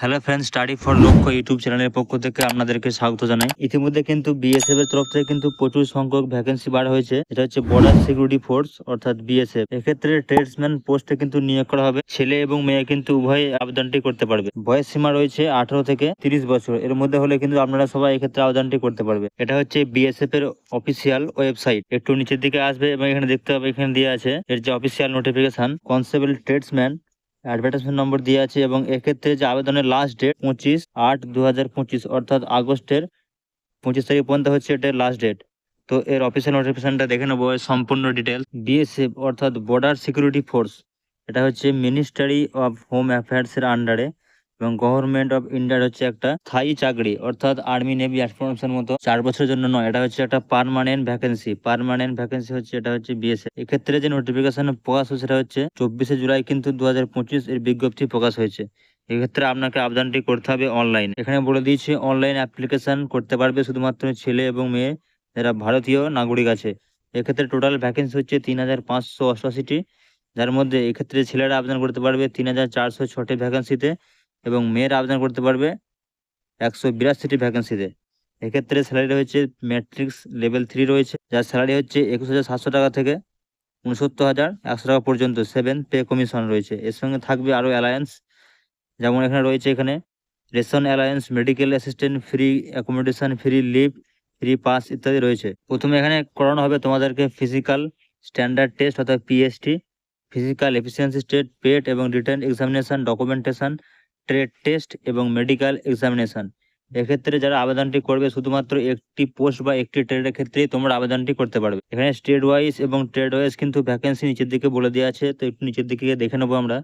Hello friend study for Lakshya YouTube চ্যানেলের পক্ষ থেকে আপনাদেরকে স্বাগত জানাই। ইতিমধ্যে কিন্তু বিএসএফ এর তরফ থেকে কিন্তু প্রচুর সংখ্যক ভ্যাকেন্সি বার হয়েছে। এটা হচ্ছে বর্ডার সিকিউরিটি ফোর্স অর্থাৎ বিএসএফ এক্ষেত্রে ট্রেডসম্যান পোস্টে কিন্তু নিয়োগ করা হবে। ছেলে এবং মেয়ে কিন্তু উভয় আবেদনটি করতে পারবে। বয়স সীমা রয়েছে আঠারো থেকে তিরিশ বছর। এর মধ্যে হলে কিন্তু আপনারা সবাই এক্ষেত্রে আবেদনটি করতে পারবে। এটা হচ্ছে বিএসএফ এর অফিসিয়াল ওয়েবসাইট একটু নিচের দিকে আসবে এবং এখানে দেখতে হবে, এখানে দিয়ে আছে। এর যে official notification constable tradesman advertisement number দিয়ে আছে এবং এক্ষেত্রে যে আবেদনের লাস্ট ডেট পঁচিশ আট দু অর্থাৎ আগস্টের পঁচিশ তারিখ পর্যন্ত হচ্ছে এটার লাস্ট ডেট তো এর অফিসিয়াল নোটিফিকেশনটা দেখে নেব সম্পূর্ণ ডিটেলস বিএসএফ অর্থাৎ বর্ডার সিকিউরিটি ফোর্স এটা হচ্ছে মিনিস্ট্রি অফ হোম অ্যাফেয়ার্সের আন্ডারে এবং গভর্নমেন্ট অফ ইন্ডিয়ার হচ্ছে একটা স্থায়ী চাকরি, অর্থাৎ আর্মি নেভি এয়ারফোর্সের মতো চার বছরের জন্য নয়। এটা হচ্ছে একটা পারমানেন্ট ভ্যাকেন্সি পারমানেন্ট ভ্যাকেন্সি হচ্ছে, এটা হচ্ছে বিএসএফ এক্ষেত্রে যে নোটিফিকেশন প্রকাশ হয়েছে সেটা হচ্ছে চব্বিশে জুলাই কিন্তু দু হাজার পঁচিশ এর বিজ্ঞপ্তি প্রকাশ হয়েছে। এক্ষেত্রে আপনাকে আবেদনটি করতে হবে অনলাইন এখানে বলে দিয়েছে অনলাইন অ্যাপ্লিকেশন করতে পারবে শুধুমাত্র ছেলে এবং মেয়ে, যারা ভারতীয় নাগরিক আছে। এক্ষেত্রে টোটাল ভ্যাকেন্সি হচ্ছে তিন হাজার পাঁচশো অষ্টআশিটি। যার মধ্যে এক্ষেত্রে ছেলেরা আবেদন করতে পারবে তিন হাজার চারশো ছটি ভ্যাকেন্সিতে এবং মেয়েরা আবেদন করতে পারবে একশো বিরাশিটি ভ্যাকেন্সিতে এক্ষেত্রে স্যালারি রয়েছে ম্যাট্রিক্স লেভেল থ্রি রয়েছে, যার স্যালারি হচ্ছে একুশ হাজার সাতশো টাকা থেকে উনসত্তর হাজার একশো টাকা পর্যন্ত সেভেন পে কমিশন রয়েছে। এর সঙ্গে থাকবে আরও অ্যালায়েন্স যেমন এখানে রয়েছে এখানে, ration allowance medical assistant free accommodation free leave free pass ইত্যাদি রয়েছে। প্রথমে এখানে করানো হবে তোমাদেরকে ফিজিক্যাল স্ট্যান্ডার্ড টেস্ট অর্থাৎ PST physical efficiency test PET এবং written examination documentation trade test এবং মেডিকেল এক্সামিনেশন এক্ষেত্রে যারা আবেদনটি করবে, শুধুমাত্র একটি পোস্ট বা একটি ট্রেডের ক্ষেত্রেই তোমরা আবেদনটি করতে পারবে। এখানে স্টেট ওয়াইজ এবং ট্রেড ওয়াইজ কিন্তু ভ্যাকেন্সি নিচের দিকে বলে দেওয়া আছে, তো একটু নিচের দিকে দেখে নেব আমরা।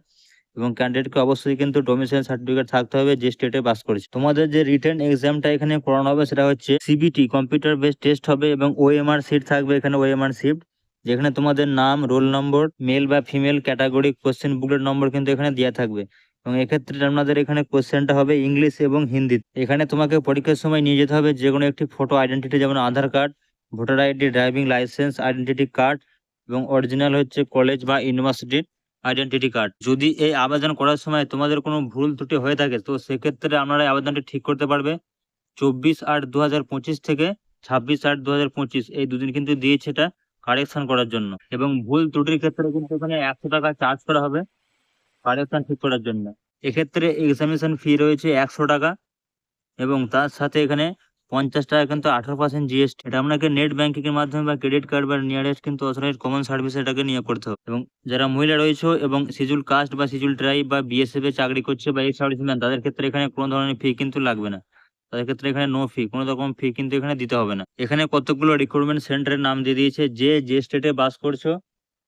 এবং ক্যান্ডিডেটকে অবশ্যই কিন্তু ডোমিসাইল সার্টিফিকেট থাকতে হবে, যে স্টেটে পাস করেছে। তোমাদের যে রিটার্ন এক্সামটা এখানে করানো হবে, সেটা হচ্ছে সিবিটি কম্পিউটার বেসড টেস্ট হবে এবং ওএমআর সিট থাকবে এখানে ওএমআর সিট যেখানে তোমাদের নাম রোল নম্বর মেল বা female category question booklet number কিন্তু এখানে দেওয়া থাকবে। এবং এক্ষেত্রে আপনাদের এখানে কোশ্চেনটা হবে ইংলিশ এবং হিন্দি এখানে তোমাকে পরীক্ষার সময় নিয়ে যেতে হবে যে কোনো একটি ফটো আইডেন্টিটি যেমন Aadhaar card voter ID driving license identity card এবং অরিজিনাল হচ্ছে কলেজ বা ইউনিভার্সিটির আইডেন্টিটি কার্ড যদি এই আবেদন করার সময় তোমাদের কোনো ভুল ত্রুটি হয়ে থাকে, তো সেক্ষেত্রে আপনারা আবেদনটি ঠিক করতে পারবে। চব্বিশ আট দু হাজার থেকে ছাব্বিশ আট দু হাজার পঁচিশ, এই দুদিন কিন্তু দিয়েছে এটা কারেকশন করার জন্য। এবং ভুল ত্রুটির ক্ষেত্রে কিন্তু এখানে একশো টাকা চার্জ করা হবে। কারেকশন ঠিক করার জন্য। এক্ষেত্রে এক্সামিনেশন ফি রয়েছে একশো টাকা এবং তার সাথে এখানে পঞ্চাশ টাকা কিন্তু আঠারো পার্সেন্ট জিএসটি এটা আপনাকে নেট ব্যাংকিং এর মাধ্যমে বা ক্রেডিট কার্ড বা নিয়ারেস্ট কিন্তু অথরাইজ কমন সার্ভিস এটাকে নিয়ে করতে হবে। এবং যারা মহিলা রয়েছে এবং সিজুল কাস্ট বা সিজুল ট্রাইব বা বিএসএফ এ চাকরি করছে বা সার্ভিসম্যান তাদের ক্ষেত্রে এখানে কোনো ধরনের ফি কিন্তু লাগবে না। তাদের ক্ষেত্রে এখানে নো ফি কোনো রকম ফি কিন্তু এখানে দিতে হবে না। এখানে কতগুলো রিক্রুটমেন্ট সেন্টারের নাম দিয়ে দিয়েছে, যে যে স্টেটে বাস করছ,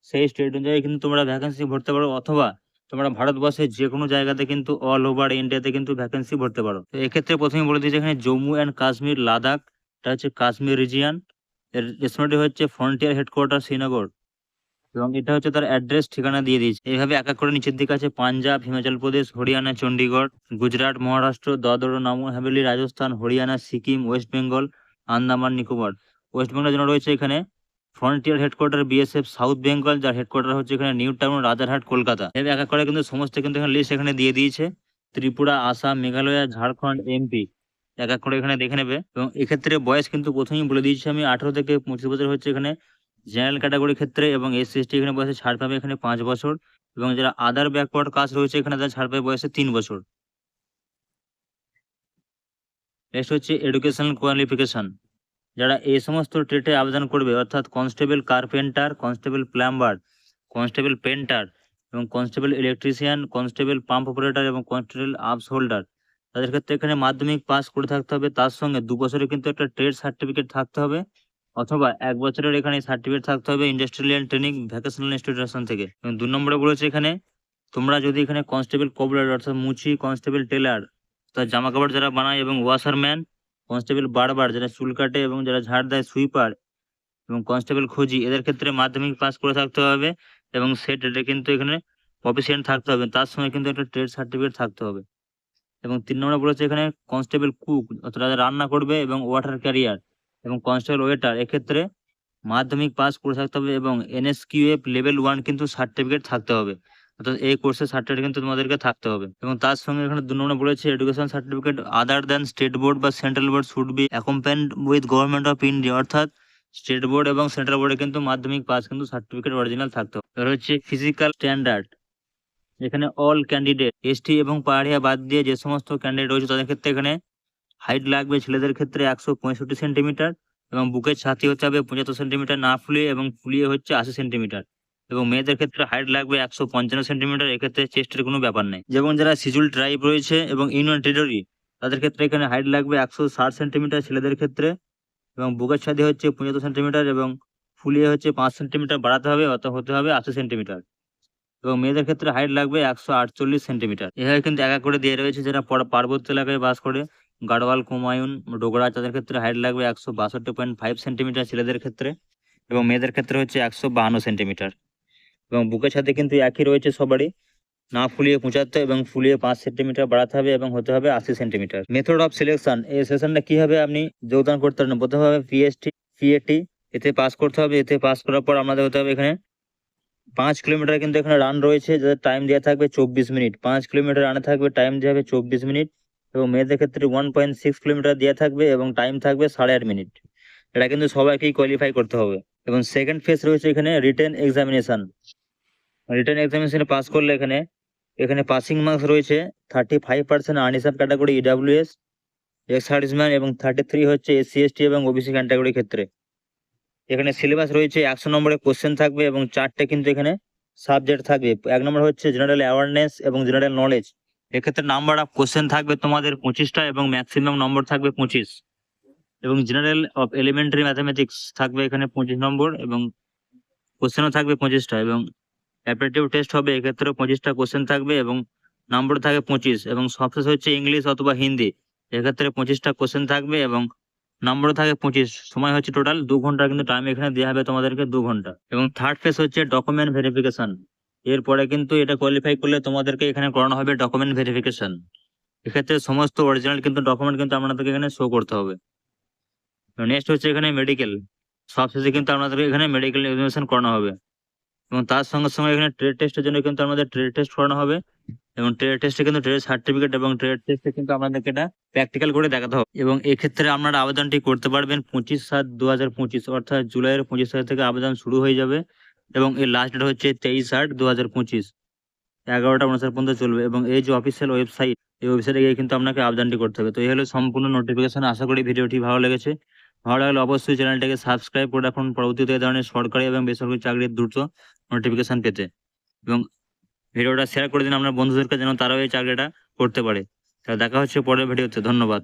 সেই স্টেট অনুযায়ী কিন্তু তোমরা ভ্যাকেন্সি ভরতে পারো অথবা তোমরা ভারতবর্ষের যে কোনো জায়গাতে কিন্তু অল ওভার ইন্ডিয়াতে কিন্তু ভ্যাকেন্সি ভরতে পারো। তো এক্ষেত্রে প্রথমে বলে দিয়েছে এখানে জম্মু অ্যান্ড কাশ্মীর লাদাখ এটা হচ্ছে কাশ্মীর রিজিয়ান এর রেশনাটি হচ্ছে ফ্রন্টিয়ার হেডকোয়ার্টার শ্রীনগর এবং এটা হচ্ছে তার অ্যাড্রেস ঠিকানা দিয়ে দিয়েছে। এইভাবে এক এক করে নিচের দিকে আছে পাঞ্জাব হিমাচল প্রদেশ হরিয়ানা চণ্ডীগড় গুজরাট মহারাষ্ট্র দাদর নগর হাভেলি রাজস্থান হরিয়ানা সিকিম ওয়েস্ট বেঙ্গল আন্দামান নিকোবর ওয়েস্ট বেঙ্গলের জন্য রয়েছে এখানে frontier headquarter BSF south Bengal যার হেডকোয়ার্টার হচ্ছে এখানে নিউ টাউন রাজারহাট কলকাতা এক এক করে কিন্তু সমস্ত কিন্তু এখানে লিস্ট এখানে দিয়ে দিয়েছে। ত্রিপুরা আসাম মেঘালয় ঝাড়খণ্ড এমপি এক এক করে এখানে দেখে নেবে। এবং এক্ষেত্রে বয়স কিন্তু প্রথমেই বলে দিয়েছি আমি, আঠারো থেকে পঁচিশ বছর হচ্ছে এখানে জেনারেল ক্যাটাগরির ক্ষেত্রে এবং এস এসটি এখানে বয়সে ছাড় পাবে এখানে পাঁচ বছর। এবং যারা আদার ব্যাকওয়ার্ড কাজ রয়েছে এখানে তারা ছাড় পাবে বয়সে তিন বছর। নেক্সট হচ্ছে এডুকেশনাল কোয়ালিফিকেশন যারা এই সমস্ত ট্রেটে আবেদন করবে, অর্থাৎ constable carpenter, constable plumber, constable painter এবং constable electrician, constable pump operator এবং কনস্টেবল আর্মস হোল্ডার, তাদের ক্ষেত্রে এখানে মাধ্যমিক পাস করে থাকতে হবে। তার সঙ্গে দু বছরের কিন্তু একটা ট্রেড সার্টিফিকেট থাকতে হবে অথবা এক বছরের এখানে সার্টিফিকেট থাকতে হবে ইন্ডাস্ট্রিয়াল ট্রেনিং ভ্যাকেশনাল ইনস্টিটিউশন থেকে। এবং দু নম্বরে বলেছে এখানে, তোমরা যদি এখানে কনস্টেবল কবলার, অর্থাৎ মুচি কনস্টেবল টেলার, তার জামা কাপড় যারা বানায় এবং ওয়াশারম্যান কনস্টেবল বারবার যারা চুল কাটে এবং যারা ঝাড় দেয় সুইপার এবং কনস্টেবল খোঁজি, এদের ক্ষেত্রে মাধ্যমিক পাস করে থাকতে হবে এবং সে ট্রেডে কিন্তু এখানে প্রফেশন থাকতে হবে। তার সঙ্গে কিন্তু একটা ট্রেড সার্টিফিকেট থাকতে হবে। এবং তিন নম্বরে বলেছে এখানে কনস্টেবল কুক, অর্থাৎ রান্না করবে এবং ওয়াটার ক্যারিয়ার এবং কনস্টেবল ওয়েটার এক্ষেত্রে মাধ্যমিক পাস করে থাকতে হবে এবং এনএসকিউএফ লেভেল ওয়ান কিন্তু সার্টিফিকেট থাকতে হবে। অর্থাৎ এই কোর্সের সার্টিফিকেট কিন্তু তোমাদেরকে থাকতে হবে। এবং তার সঙ্গে এখানে দু নম্বরে বলেছে education certificate other than state board বা central board should be accompanied with government of India অর্থাৎ স্টেট বোর্ড এবং সেন্ট্রাল বোর্ডে কিন্তু মাধ্যমিক পাস কিন্তু সার্টিফিকেট অরিজিনাল থাকতে হবে। এবার হচ্ছে ফিজিক্যাল স্ট্যান্ডার্ড এখানে অল ক্যান্ডিডেট এসটি এবং পাহাড়িয়া বাদ দিয়ে যে সমস্ত ক্যান্ডিডেট রয়েছে, তাদের ক্ষেত্রে এখানে হাইট লাগবে ছেলেদের ক্ষেত্রে একশো পঁয়ষট্টি সেন্টিমিটার এবং বুকের ছাতি হচ্ছে হবে পঁচাত্তর সেন্টিমিটার না ফুলিয়ে এবং ফুলিয়ে হচ্ছে আশি সেন্টিমিটার এবং মেয়েদের ক্ষেত্রে হাইট লাগবে একশো পঞ্চান্ন সেন্টিমিটার এক্ষেত্রে চেস্টের কোনো ব্যাপার নেই। যেমন যারা সিজুল ট্রাইব রয়েছে এবং ইউনিয়ন টেরিটরি তাদের ক্ষেত্রে এখানে হাইট লাগবে একশো ষাট সেন্টিমিটার ছেলেদের ক্ষেত্রে এবং বুকের ছাতি হচ্ছে পঁচাত্তর সেন্টিমিটার এবং ফুলিয়ে হচ্ছে পাঁচ সেন্টিমিটার বাড়াতে হবে অত হতে হবে আশি সেন্টিমিটার এবং মেয়েদের ক্ষেত্রে হাইট লাগবে একশো আটচল্লিশ সেন্টিমিটার এভাবে কিন্তু এক এক করে দিয়ে রয়েছে যারা পর- পার্বত্য এলাকায় বাস করে। গাড়োয়াল কুমায়ুন ডোগরা, তাদের ক্ষেত্রে হাইট লাগবে একশো বাষট্টি পয়েন্ট ফাইভ সেন্টিমিটার ছেলেদের ক্ষেত্রে এবং মেয়েদের ক্ষেত্রে হচ্ছে একশো বাহান্ন সেন্টিমিটার এবং বুকের সাথে কিন্তু একই রয়েছে সবারই। না ফুলিয়ে পঁচাত্তর এবং ফুলিয়ে পাঁচ সেন্টিমিটার বাড়াতে হবে এবং হতে হবে আশি সেন্টিমিটার। মেথড অফ সিলেকশন এই সেশনটা কীভাবে আপনি যোগদান করতে পারেন প্রথমে হবে পিএসটি পিএটি এতে পাস করতে হবে। এতে পাস করার পর আমাদের হতে হবে এখানে পাঁচ কিলোমিটার কিন্তু এখানে রান রয়েছে যাদের টাইম দেওয়া থাকবে চব্বিশ মিনিট। পাঁচ কিলোমিটার রানে থাকবে টাইম দেওয়া হবে চব্বিশ মিনিট এবং মেয়েদের ক্ষেত্রে ওয়ান পয়েন্ট সিক্স কিলোমিটার দেওয়া থাকবে এবং টাইম থাকবে সাড়ে আট মিনিট। এটা কিন্তু সবাইকেই কোয়ালিফাই করতে হবে। এবং সেকেন্ড ফেজ রয়েছে এখানে রিটেন এক্সামিনেশন রিটেন এক্সামিনেশনে পাস করলে এখানে এখানে পাসিং মার্কস রয়েছে thirty five percent unreserved category EWS ex serviceman এবং থার্টি থ্রি হচ্ছে এসসি এসটি এবং ওবিসি ক্যাটাগরির ক্ষেত্রে। এখানে সিলেবাস রয়েছে, একশো নম্বরের কোশ্চেন থাকবে এবং চারটে কিন্তু এখানে সাবজেক্ট থাকবে। এক নম্বর হচ্ছে জেনারেল অ্যাওয়ারনেস এবং জেনারেল নলেজ এক্ষেত্রে নাম্বার অফ কোশ্চেন থাকবে তোমাদের পঁচিশটা এবং ম্যাক্সিমাম নম্বর থাকবে পঁচিশ। এবং জেনারেল অফ এলিমেন্টারি ম্যাথামেটিক্স থাকবে এখানে পঁচিশ নম্বর এবং কোশ্চেনও থাকবে পঁচিশটা এবং অ্যাপটিটিউড টেস্ট হবে, এক্ষেত্রেও পঁচিশটা কোশ্চেন থাকবে এবং নম্বর থাকে পঁচিশ এবং সবশেষ হচ্ছে ইংলিশ অথবা হিন্দি এক্ষেত্রে পঁচিশটা কোশ্চেন থাকবে এবং নম্বর থাকে পঁচিশ, সময় হচ্ছে টোটাল দু ঘণ্টা কিন্তু টাইম এখানে দেওয়া হবে তোমাদেরকে দু ঘণ্টা এবং থার্ড ফেস হচ্ছে ডকুমেন্ট ভেরিফিকেশন এরপরে কিন্তু এটা কোয়ালিফাই করলে তোমাদেরকে এখানে করানো হবে ডকুমেন্ট ভেরিফিকেশন এক্ষেত্রে সমস্ত অরিজিনাল কিন্তু ডকুমেন্ট কিন্তু আপনাদেরকে এখানে শো করতে হবে। নেক্সট হচ্ছে এখানে মেডিকেল সবশেষে কিন্তু আপনাদেরকে এখানে মেডিকেল এক্সামিনেশন করানো হবে। এবং তার সঙ্গে সঙ্গে এখানে ট্রেড টেস্টের জন্য কিন্তু আমাদের ট্রেড টেস্ট করানো হবে। এবং ট্রেড টেস্টে কিন্তু ট্রেড সার্টিফিকেট এবং ট্রেড টেস্টে কিন্তু আপনাদেরকে এটা প্র্যাকটিক্যাল করে দেখাতে হবে। এবং এক্ষেত্রে আপনারা আবেদনটি করতে পারবেন পঁচিশ সাত দু হাজার পঁচিশ, অর্থাৎ জুলাইয়ের পঁচিশ তারিখ থেকে আবেদন শুরু হয়ে যাবে। এবং এর লাস্ট ডেট হচ্ছে তেইশ আট দু হাজার পঁচিশ, এগারোটা উনষাট পর্যন্ত চলবে। এবং এই যে অফিসিয়াল ওয়েবসাইট এই ওয়েবসাইটে গিয়ে কিন্তু আপনাকে আবেদনটি করতে হবে। তো এই হলো সম্পূর্ণ নোটিফিকেশন আশা করি ভিডিওটি ভালো লেগেছে। ভালো লাগলে অবশ্যই চ্যানেলটাকে সাবস্ক্রাইব করে রাখুন। পরবর্তীতে ধরনের সরকারি এবং বেসরকারি চাকরির দ্রুত নোটিফিকেশান পেতে। এবং ভিডিওটা শেয়ার করে দিন আপনার বন্ধুদেরকে যেন তারাও এই চাকরিটা করতে পারে। তাহলে দেখা হচ্ছে পরের ভিডিওতে ধন্যবাদ।